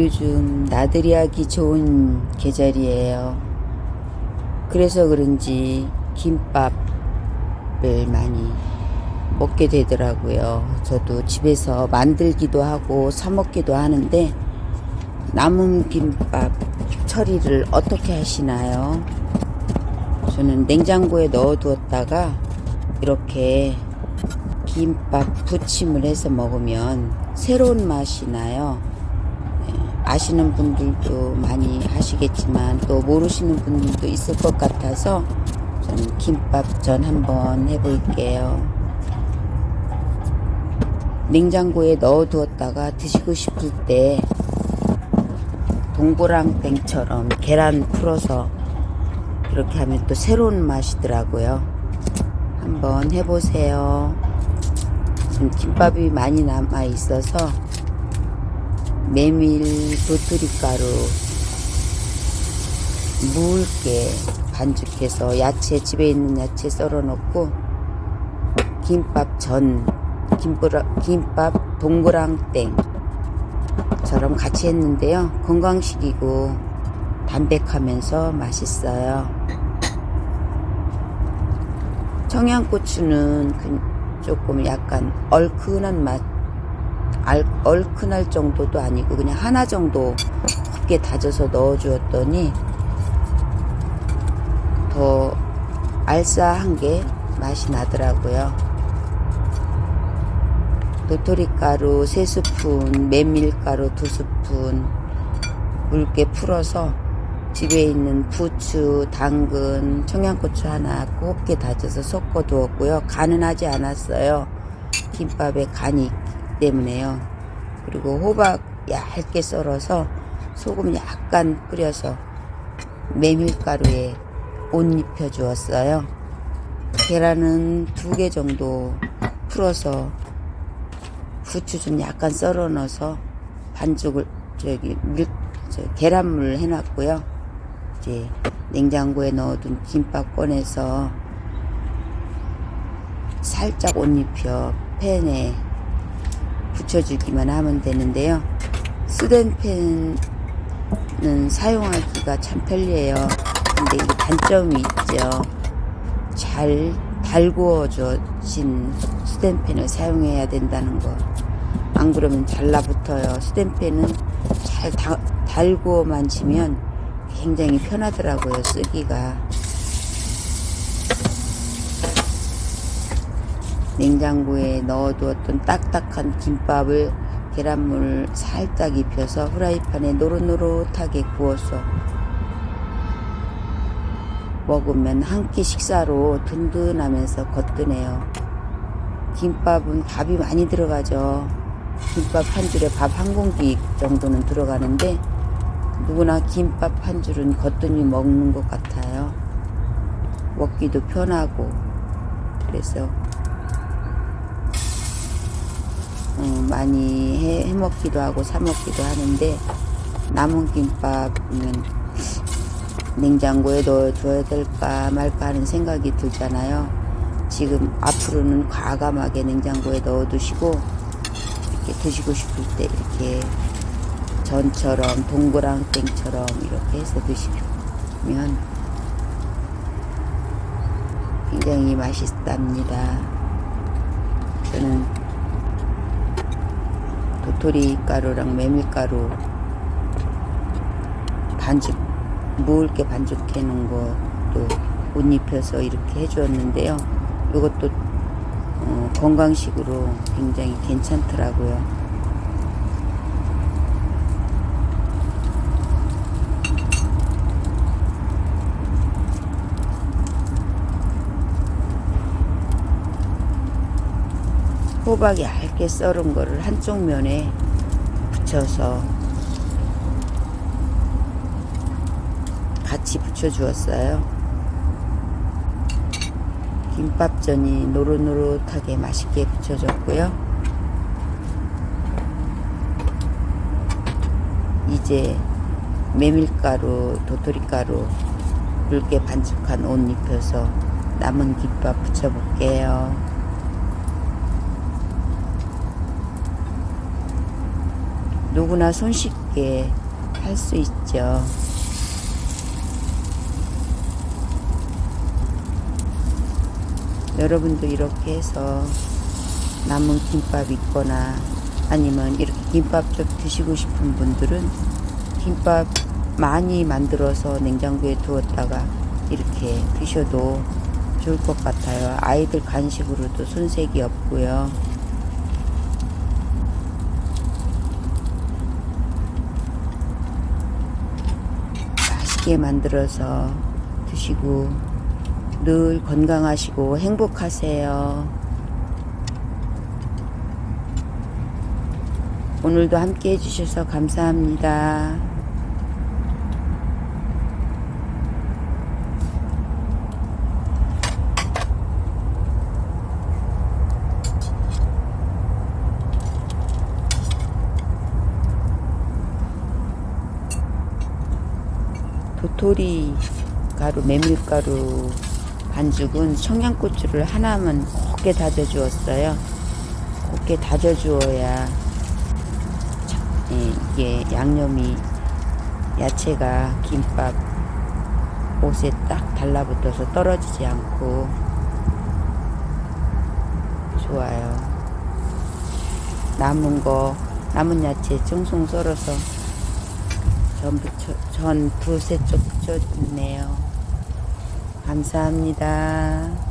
요즘 나들이 하기 좋은 계절이에요. 그래서 그런지 김밥을 많이 먹게 되더라고요. 저도 집에서 만들기도 하고 사 먹기도 하는데 남은 김밥 처리를 어떻게 하시나요? 저는 냉장고에 넣어 두었다가 이렇게 김밥 부침을 해서 먹으면 새로운 맛이 나요. 네, 아시는 분들도 많이 하시겠지만 또 모르시는 분들도 있을 것 같아서 저는 김밥전 한번 해볼게요. 냉장고에 넣어 두었다가 드시고 싶을 때 동그랑땡처럼 계란 풀어서 이렇게 하면 또 새로운 맛이더라고요. 한번 해보세요. 지금 김밥이 많이 남아 있어서 메밀 도토리가루 묽게 반죽해서 야채 집에 있는 야채 썰어 넣고 김밥 전 김브라, 김밥 동그랑땡 처럼 같이 했는데요. 건강식이고 담백하면서 맛있어요. 청양고추는 그 조금 약간 얼큰한 맛 알, 얼큰할 정도도 아니고 그냥 하나 정도 곱게 다져서 넣어 주었더니 더 알싸한 게 맛이 나더라고요. 도토리 가루 3스푼, 메밀가루 2스푼 묽게 풀어서 집에 있는 부추, 당근, 청양고추 하나 곱게 다져서 섞어 두었고요. 간은 하지 않았어요. 김밥에 간이 때문에요. 그리고 호박 얇게 썰어서 소금 약간 뿌려서 메밀가루에 옷 입혀 주었어요. 계란은 두 개 정도 풀어서 부추 좀 약간 썰어 넣어서 반죽을 저기 밀, 저 계란물 해놨고요. 이제 냉장고에 넣어둔 김밥 꺼내서 살짝 옷 입혀 팬에 붙여주기만 하면 되는데요. 팬은 사용하기가 참 편리해요. 근데 이게 단점이 있죠. 잘 달구어진 스텐펜을 사용해야 된다는 거. 안 그러면 달라붙어요. 스텐펜은 잘 다, 달구어만 지면 굉장히 편하더라고요. 쓰기가. 냉장고에 넣어두었던 딱딱한 김밥을 계란물 살짝 입혀서 후라이팬에 노릇노릇하게 구워서 먹으면 한 끼 식사로 든든하면서 거뜬해요. 김밥은 밥이 많이 들어가죠. 김밥 한 줄에 밥 한 공기 정도는 들어가는데 누구나 김밥 한 줄은 거뜬히 먹는 것 같아요. 먹기도 편하고 그래서 어, 많이 해, 해 먹기도 하고 사 먹기도 하는데 남은 김밥은 냉장고에 넣어줘야 될까 말까 하는 생각이 들잖아요. 지금 앞으로는 과감하게 냉장고에 넣어두시고 이렇게 드시고 싶을 때 이렇게 전처럼 동그랑땡처럼 이렇게 해서 드시면 굉장히 맛있답니다. 저는 도토리 가루랑 메밀가루 반죽 무을게 반죽해 놓은 것도 옷 입혀서 이렇게 해주었는데요. 이것도 어, 건강식으로 굉장히 괜찮더라고요. 호박 얇게 썰은 거를 한쪽 면에 붙여서 같이 붙여 주었어요. 김밥전이 노릇노릇하게 맛있게 붙여졌고요. 이제 메밀가루, 도토리가루 묽게 반죽한 옷 입혀서 남은 김밥 붙여볼게요. 누구나 손쉽게 할 수 있죠. 여러분도 이렇게 해서 남은 김밥 있거나 아니면 이렇게 김밥 좀 드시고 싶은 분들은 김밥 많이 만들어서 냉장고에 두었다가 이렇게 드셔도 좋을 것 같아요. 아이들 간식으로도 손색이 없고요. 맛있게 만들어서 드시고 늘 건강하시고 행복하세요. 오늘도 함께 해주셔서 감사합니다. 도토리 가루, 메밀가루 반죽은 청양고추를 하나만 곱게 다져 주었어요. 곱게 다져 주어야 예, 이게 양념이 야채가 김밥 옷에 딱 달라붙어서 떨어지지 않고 좋아요. 남은 거 남은 야채 쫑쫑 썰어서 전부 전 두세 쪽 붙여줬네요. 감사합니다.